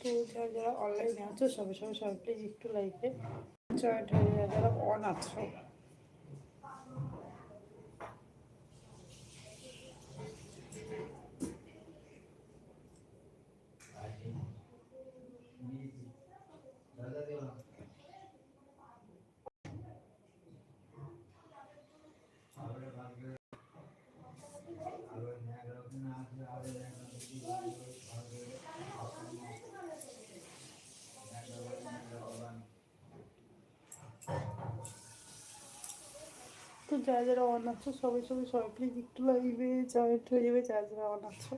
তো যারা যারা অনলাইনে আছো সবাই সবাই সবাই প্লিজ একটু লাইকে জয়েন্ট হয়ে যারা অন আছো তো যারা যারা অন আছো সবাই সবাই সবাই প্লিজ একটু লাইভে জয়েন্ট হয়ে যাবে যারা যারা অন আছো।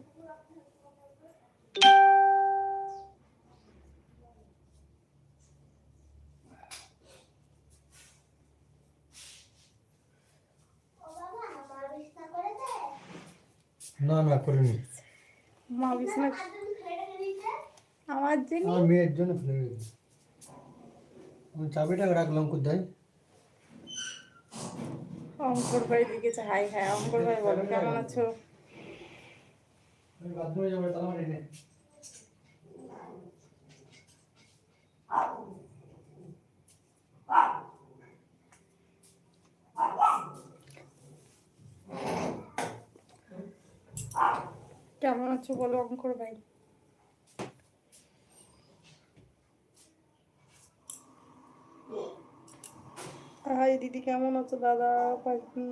না না করিনি। মা বিছনা আমার জন্য আমার মেয়ের জন্য ফেলে আমি চাবিটা রাখলাম কোথায়? অঙ্কর ভাই লিখেছে হাই হাই অঙ্কর ভাই বলো কেমন আছো? কেমন আছো বলো অঙ্কর ভাই? হাই দিদি কেমন আছো দাদা? পাখি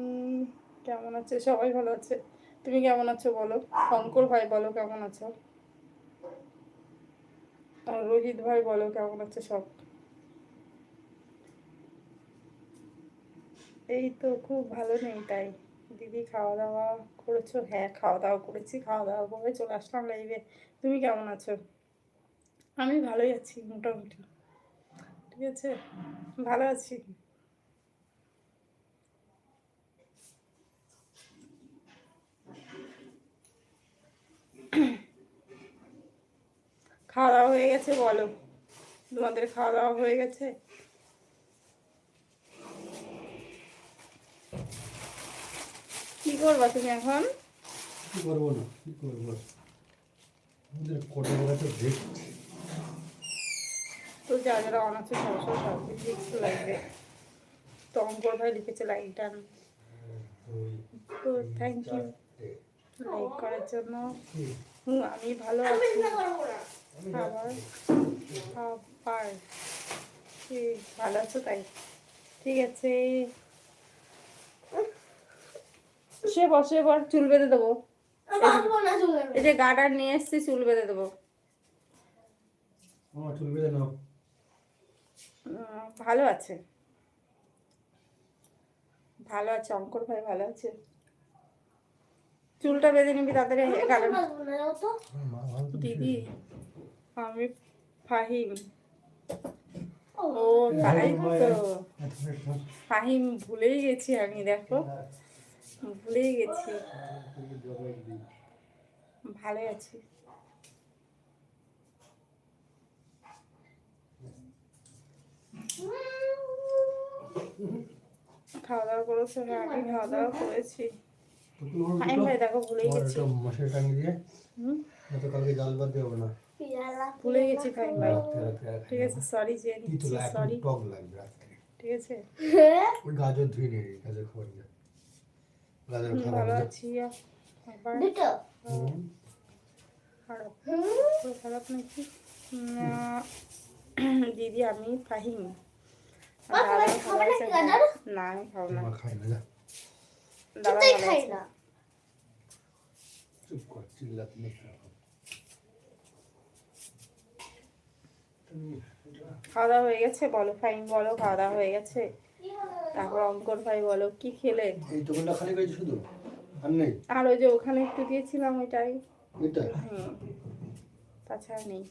কেমন আছে? সবাই ভালো আছে। তুমি কেমন আছো বলো? শঙ্কর ভাই বলো, কেমন আছো? আর রোহিত ভাই বলো, কেমন আছে সব? এই তো খুব ভালো নেই তাই। দিদি খাওয়া দাওয়া করেছ? হ্যাঁ খাওয়া দাওয়া করেছি খাওয়া দাওয়া করে চলে আসলাম লাইভে তুমি কেমন আছো? আমি ভালোই আছি, মোটামুটি। ঠিক আছে? ভালো আছি। খাওয়া দাওয়া হয়ে গেছে বলো। তোমাদের খাওয়া দাওয়া হয়ে গেছে? কি করবা তুমি এখন? কি করব না? কি করব? আমাদের কোটা কোটা তো দেখছি তো যা যারা অন আছে সব কিছু একটু লাগবে। তো অঙ্কর ভাই লিখেছে লাইক ডান তো থ্যাংক ইউ লাইক করার জন্য। আমি ভালো আছি। ভালো আছো তাই ঠিক আছে সে বসে পর চুল বেঁধে দেবো। এই যে গার্ডার নিয়ে এসছি চুল বেঁধে দেবো। চুল বেঁধে নাও ভালো আছে ভালো আছে অঙ্কর ভাই ভালো আছে চুলটা বেঁধে নিবি তাড়াতাড়ি গার্ডার মা ভালো তো দিদি আমি ফাহিম। ও তাই তো। ফাহিম ভুলেই গেছি আমি দেখো। ভুলেই গেছি। ভালো আছি। খাওয়া দাওয়া করেছ? হ্যাঁ আমি খাওয়া দাওয়া করেছি। ফাহিম ভাই দেখো ভুলেই গেছি। একটা মশারি টাঙিয়ে দিয়ে? কালকে জাল বাদ দেবো না। ভুলে গেছি ভাই। আর ঠিক আছে সরি যে সরি টক লাগবে ঠিক আছে? ওই গাজর ধুয়ে নিয়ে গাজর খাবার না গাজর খাবার ভালো না আছি আবার। খারাপ। খারাপ নাকি? দিদি আমি ফাহিম আছে না আমি খাব না। খাই না দাদা ভালো আছে চুপ কর চিল্লাতে নেই তুমি খাওয়া দাওয়া হয়ে গেছে বলো ফাইন বলো খাওয়া দাওয়া হয়ে গেছে। তারপর অঙ্কর ভাই বলো কি খেলে? এই দোকানটা খালি করেছে শুধু? আর নেই? আর ওই যে ওখানে একটু দিয়েছিলাম ওইটাই। ওইটা হুম তাছাড়া নেই।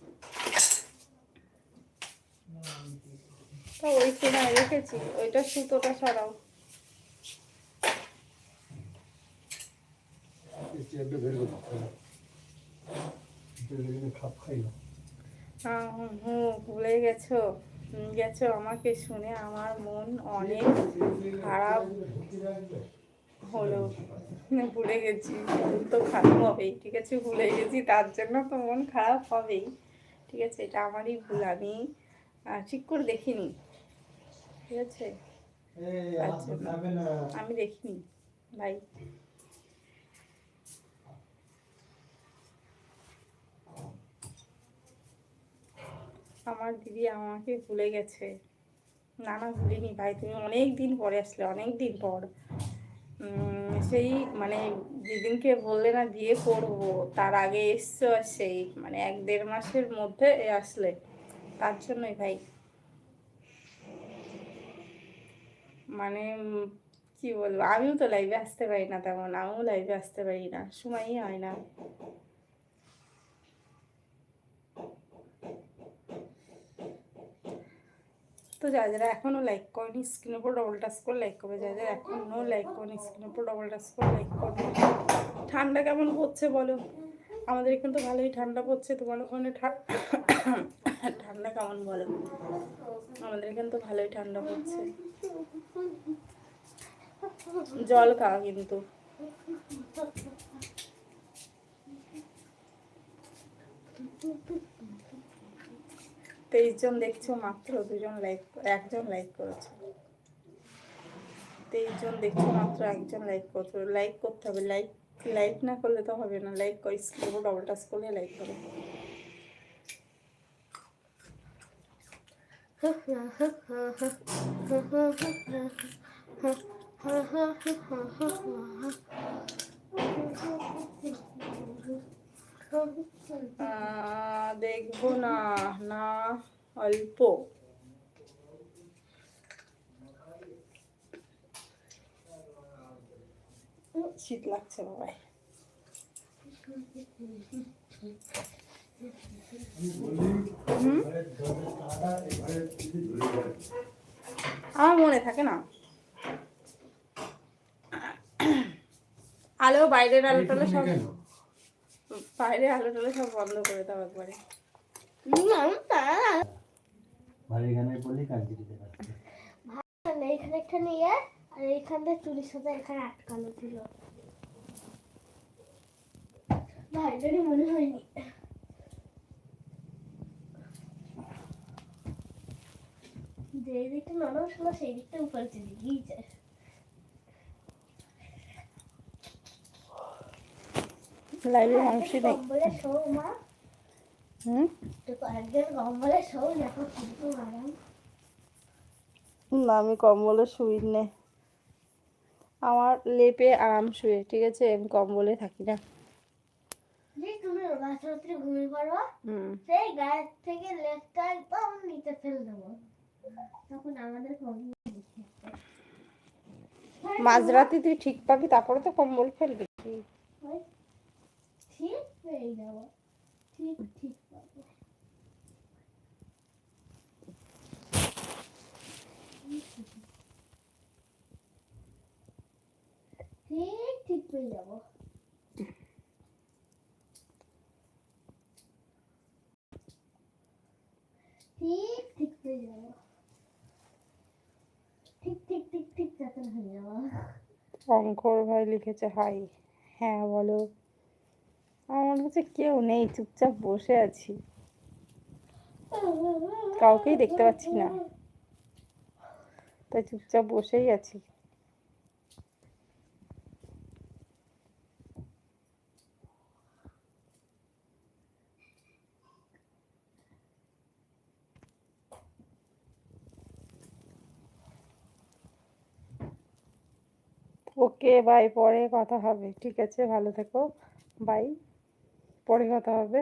তা ওই কেনায় রেখেছি। ওইটা সুতোটা সরাও। এই করতে হবে বের খাপ খাই না ভুলে গেছো। গেছো আমাকে শুনে আমার মন অনেক খারাপ হলো। ভুলে গেছি মন তো খারাপ হবেই ঠিক আছে? ভুলে গেছি তার জন্য তো মন খারাপ হবেই। ঠিক আছে এটা আমারই ভুল আমি ঠিক করে দেখিনি। ঠিক আছে? আচ্ছা। আমি দেখিনি। ভাই আমার দিদি আমাকে ভুলে গেছে। না না, ভুলিনি ভাই, তুমি অনেক দিন পরে আসলে, অনেক দিন পর। সেই মানে যেদিনকে বললে না বিয়ে করব, তার আগে এসছো সেই মানে এক দেড় মাসের মধ্যে আসলে। তার জন্যই ভাই। মানে কি বলব, আমিও তো লাইভে আসতে পারি না তেমন, আমিও লাইভে আসতে পারি না, সময়ই হয় না। তো যারা যারা এখনও লাইক করেনি স্ক্রিনের উপর ডবল টাচ করে লাইক করবে। যারা যারা এখনও লাইক করেনি স্ক্রিনের উপর ডবল টাচ করে লাইক করবে। ঠান্ডা কেমন পড়ছে বলো? আমাদের এখানে তো ভালোই ঠান্ডা পড়ছে, তোমার ওখানে ঠান্ডা কেমন বলো? আমাদের এখানে তো ভালোই ঠান্ডা পড়ছে। জল খাওয়া কিন্তু। তেইশ জন দেখছ মাত্র দুজন লাইক একজন লাইক করেছে। তেইশ জন দেখছ মাত্র একজন লাইক করছ। লাইক করতে হবে। লাইক লাইক না করলে তো হবে না। লাইক করে স্ক্রিনে ডবল টাচ করলে লাইক আহ, দেখব না না অল্প। শীত লাগছে বাবাই। আমার মনে থাকে না। আলো বাইরের আলো টালো সব কেন? বাইরের আলো টালো সব বন্ধ করে দাও একবারে। কাজে দিতে পারছে এইখানে একটা নিয়ে আর এইখানটা চুরির সাথে এখানে আটকানো ছিল। ভাইটারই মনে হয়নি। যে দিকটা নরম ছিল সেই দিকটা উপরে চলে গিয়েছে লাইভে মানুষই নেই না আমি কম্বলে শুই নে। আমার লেপে আরাম শুয়ে ঠিক আছে? আমি কম্বলে থাকি না। রাত্রে ঘুমিয়ে সেই গাছ থেকে একদম নিচে ফেলে দেবো। তখন আমাদের মাঝরাতে তুই ঠিক পাবি তারপরে তো কম্বল ফেলবি? ঠিক পেয়ে যাব ঠিক ঠিক পাবো ঠিক ঠিক পেয়ে যাব ঠিক ঠিক পেয়ে যাব ঠিক ঠিক ঠিক ঠিক যাতে হয়ে যাব শঙ্কর ভাই লিখেছে, হাই। হ্যাঁ বলো। আমার কাছে কেউ নেই, চুপচাপ বসে আছি। কাউকেই দেখতে পাচ্ছি না। তাই চুপচাপ বসেই আছি। ওকে বাই পরে কথা হবে। ঠিক আছে, ভালো থেকো। বাই পরে কথা হবে।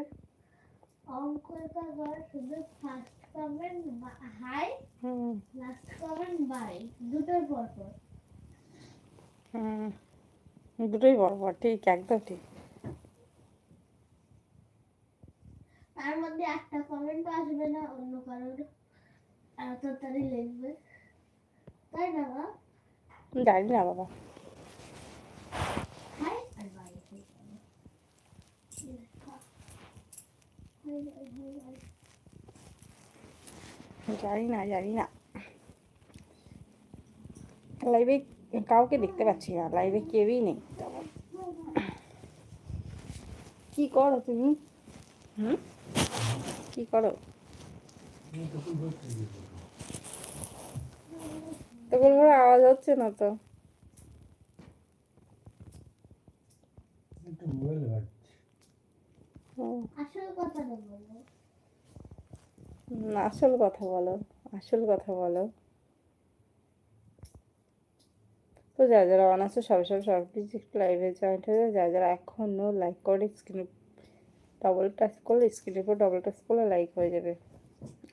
অঙ্কটা শুধু first comment hi hmm. Last comment bye দুটোর পর পর হুম। দুটোই ঠিক একদম ঠিক। তার মধ্যে একটা কমেন্ট আসবে না অন্য কারোর। এত তাড়াতাড়ি লিখবে তাই না বা জানি না বাবা হাই আর বাই জানি না জানি না লাইভে কাউকে দেখতে পাচ্ছি না লাইভে কেউই নেই। তেমন কি করো তুমি? হুম? কি করো? তখন করে আওয়াজ হচ্ছে না তো একটু মোবাইল ঘাটছি হুম, আসল কথাটা বলো হুম, আসল কথা বলো আসল কথা বলো। তো যারা যারা অন আছে সবাই সব কিছু লাইভে জয়েন্ট হয়ে যারা যারা এখনও লাইক করে স্ক্রিনে ডবল টাচ করলে স্ক্রিনের উপর ডবল টাচ করলে লাইক হয়ে যাবে।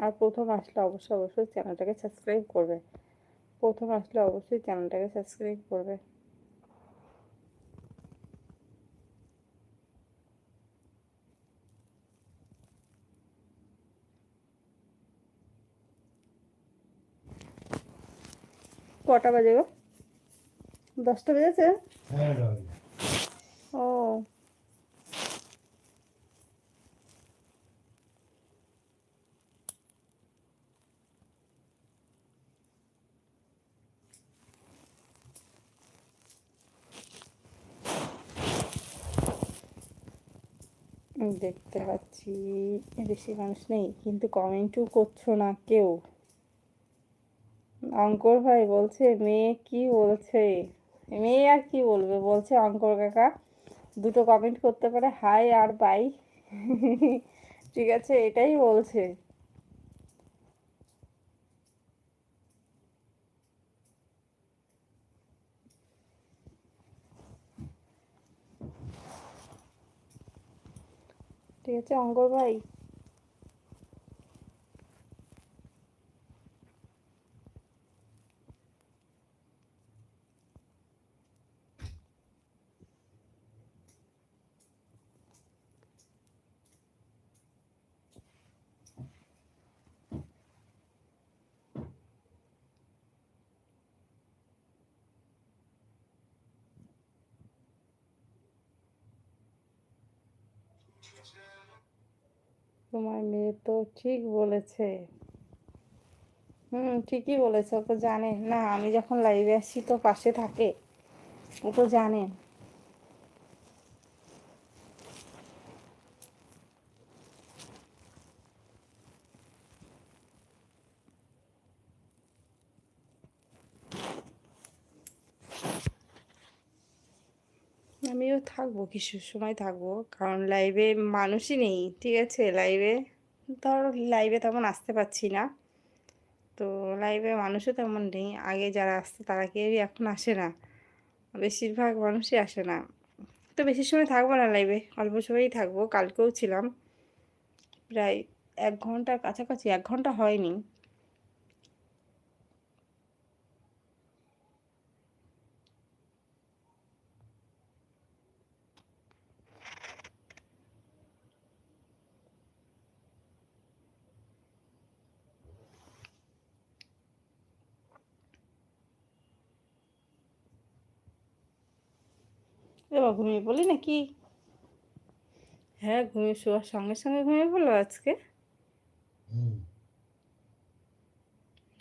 আর প্রথম আসলে অবশ্যই অবশ্যই চ্যানেলটাকে সাবস্ক্রাইব করবে। প্রথম আসলে অবশ্যই চ্যানেলটাকে সাবস্ক্রাইব করবে। কটা বাজে গো? দশটা বেজেছে? হ্যাঁ ও। দেখতে পাচ্ছি বেশি মানুষ নেই কিন্তু কমেন্টও করছ না কেউ। অঙ্কর ভাই বলছে, মেয়ে কি বলছে? মেয়ে আর কি বলবে? বলছে অঙ্কর কাকা। দুটো কমেন্ট করতে পারে হাই আর বাই ঠিক আছে, এটাই বলছে। ঠিক আছে, অঙ্কর ভাই। তোমার মেয়ে তো ঠিক বলেছে। হুম, ঠিকই বলেছে, ও তো জানে। না, আমি যখন লাইভে আসি, তো পাশে থাকে। ও তো জানে। আমিও থাকব কিছু সময় থাকব। কারণ লাইভে মানুষই নেই, ঠিক আছে? লাইভে ধর লাইভে তেমন আসতে পারছি না। তো লাইভে মানুষও তেমন নেই। আগে যারা আসতো তারা কেউই এখন আসে না। বেশিরভাগ মানুষই আসে না। তো বেশি সময় থাকব না লাইভে অল্প সময়ই থাকব। কালকেও ছিলাম। প্রায় এক ঘণ্টার কাছাকাছি, এক ঘণ্টা হয়নি। এবার ঘুমিয়ে পড়লি নাকি? হ্যাঁ ঘুমিয়ে শোয়ার সঙ্গে সঙ্গে ঘুমিয়ে পড়ল আজকে।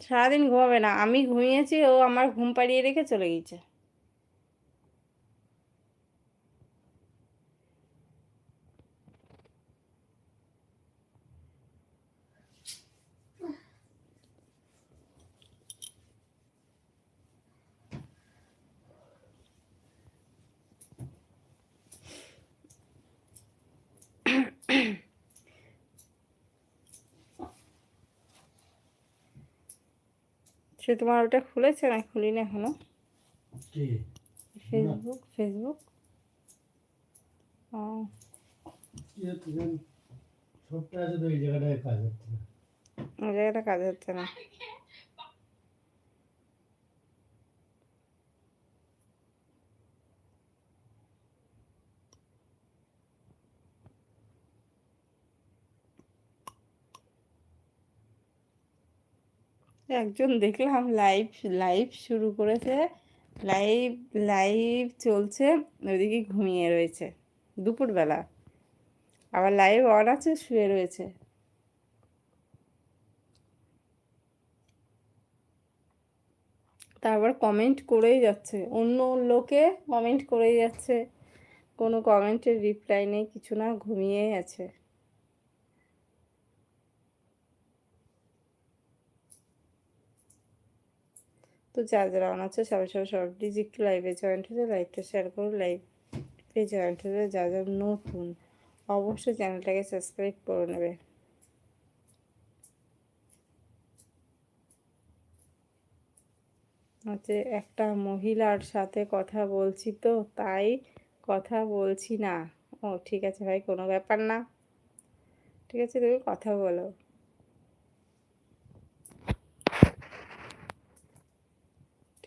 সারাদিন ঘুমাবে না। আমি ঘুমিয়েছি ও আমার ঘুম পাড়িয়ে রেখে চলে গেছে। সে তোমার ওটা খুলেছে না খুলি না এখনও ফেসবুক ফেসবুক ও। সবটা আছে তো এই জায়গাটায় কাজ হচ্ছে না। ওই জায়গাটা কাজ হচ্ছে না। একজন দেখলাম লাইভ লাইভ শুরু করেছে। লাইভ লাইভ চলছে, ওইদিকে ঘুমিয়ে রয়েছে, দুপুরবেলা। আবার লাইভ অন আছে, শুয়ে রয়েছে। তারপর কমেন্ট করেই যাচ্ছে। অন্য লোকে কমেন্ট করেই যাচ্ছে। কোনো কমেন্টের রিপ্লাই নেই, কিছু না, ঘুমিয়েই আছে। তো যারা যারা অন আছে সবাই সবাই সব প্লিজ একটু লাইভে জয়েন্ট হয়ে লাইভটা শেয়ার করো লাইভে জয়েন্ট হতে যা যা নতুন অবশ্যই চ্যানেলটাকে সাবস্ক্রাইব করে নেবে। হচ্ছে একটা মহিলার সাথে কথা বলছি তো, তাই কথা বলছি না। ও, ঠিক আছে ভাই, কোনো ব্যাপার না। ঠিক আছে, তুমি কথা বলো।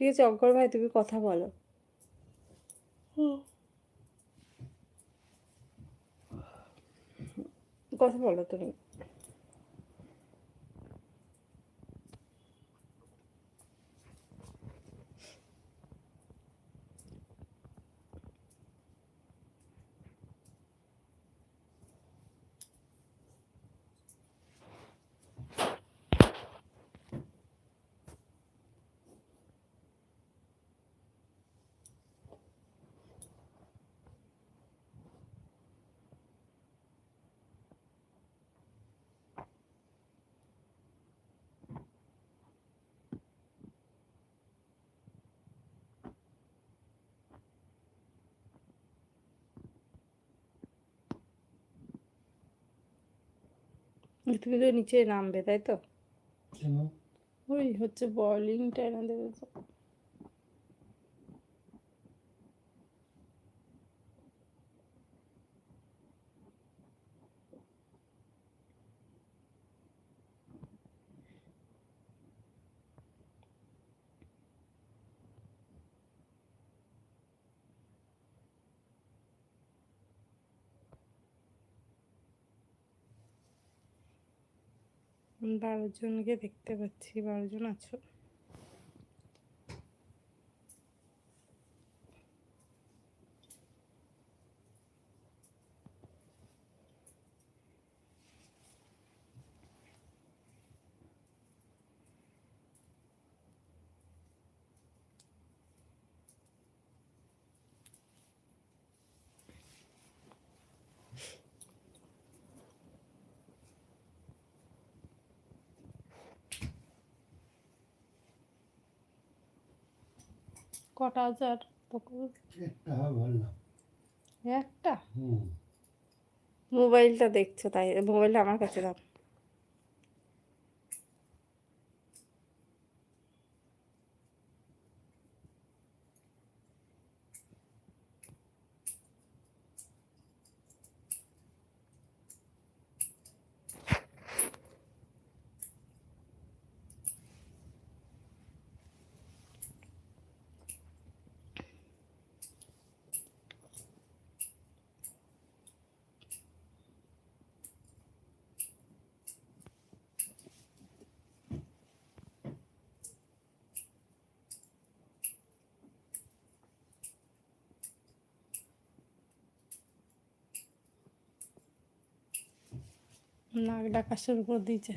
ঠিক আছে অঙ্কর ভাই তুমি কথা বলো। কথা বলো তুমি। তুমি তো নিচে নামবে তাই তো? ওই হচ্ছে বলিংটা এনে দেবে বারো জনকে দেখতে পাচ্ছি বারো জন আছো? কটা হাজার একটা বললাম একটা? মোবাইলটা দেখছ তাই মোবাইলটা আমার কাছে দাও। নাক ডাকা শুরু করে দিয়েছে।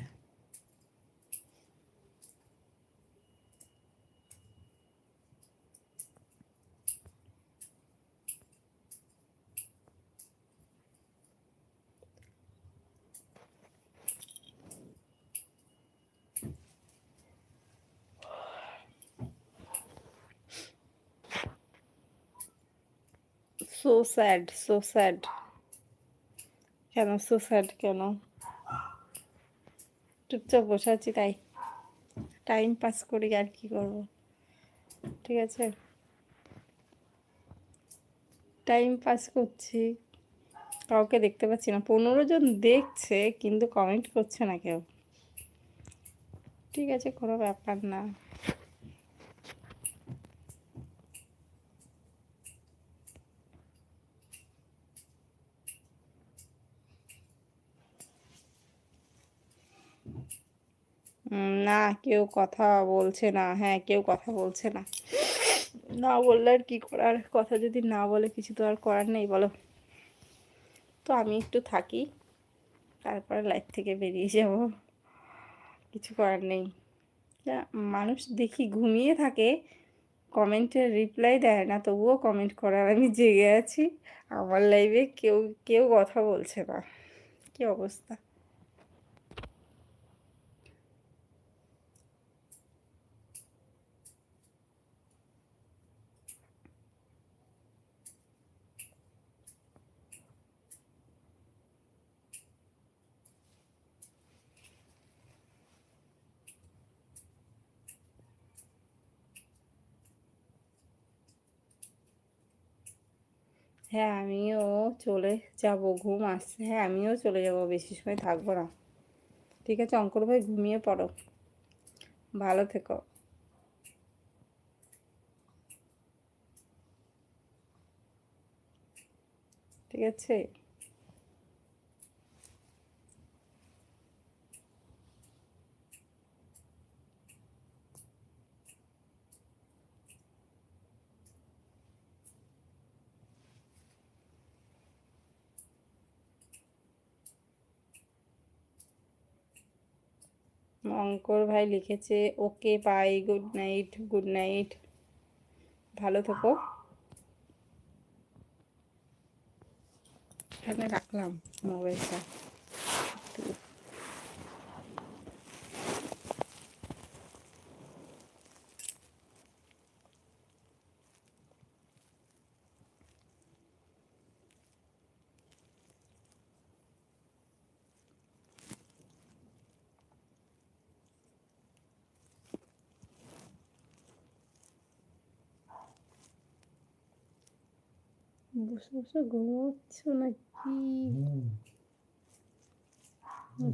সো স্যাড সো স্যাড কেন সো স্যাড কেন? চুপচাপ বসে আছি, তাই টাইম পাস করি আর কি করব। ঠিক আছে? টাইম পাস করছি। কাউকে দেখতে পাচ্ছি না। পনেরো জন দেখছে, কিন্তু কমেন্ট করছে না কেউ। ঠিক আছে, কোনো ব্যাপার না। না, কেউ কথা বলছে না। হ্যাঁ কেউ কথা বলছে না। না বললে আর কি করার? কথা যদি না বলে কিছু তো আর করার নেই, বলো। তো আমি একটু থাকি, তারপরে লাইফ থেকে বেরিয়ে যাব। কিছু করার নেই। মানুষ দেখি ঘুমিয়ে থাকে কমেন্টের রিপ্লাই দেয় না, তবুও কমেন্ট করার আমি জেগে আছি। আমার লাইভে কেউ কেউ কথা বলছে না। কি অবস্থা? হ্যাঁ আমিও চলে যাব, ঘুম আসছে। হ্যাঁ আমিও চলে যাব, বেশি সময় থাকব না। ঠিক আছে, অঙ্কর ভাই, ঘুমিয়ে পড়ো। ভালো থেকো। ঠিক আছে? অঙ্কর ভাই লিখেছে okay bye good night good night ভালো থেকো। এখানে রাখলাম মোবাইলটা বসে বসে ঘুমোচ্ছ নাকি?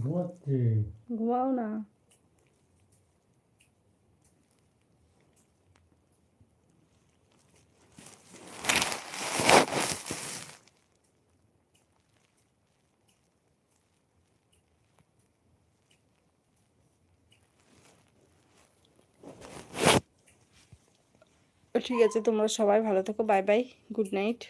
ঘুমাচ্ছে। ঘুমাও না। ঠিক আছে তোমরা সবাই ভালো থেকো বাই বাই গুড নাইট।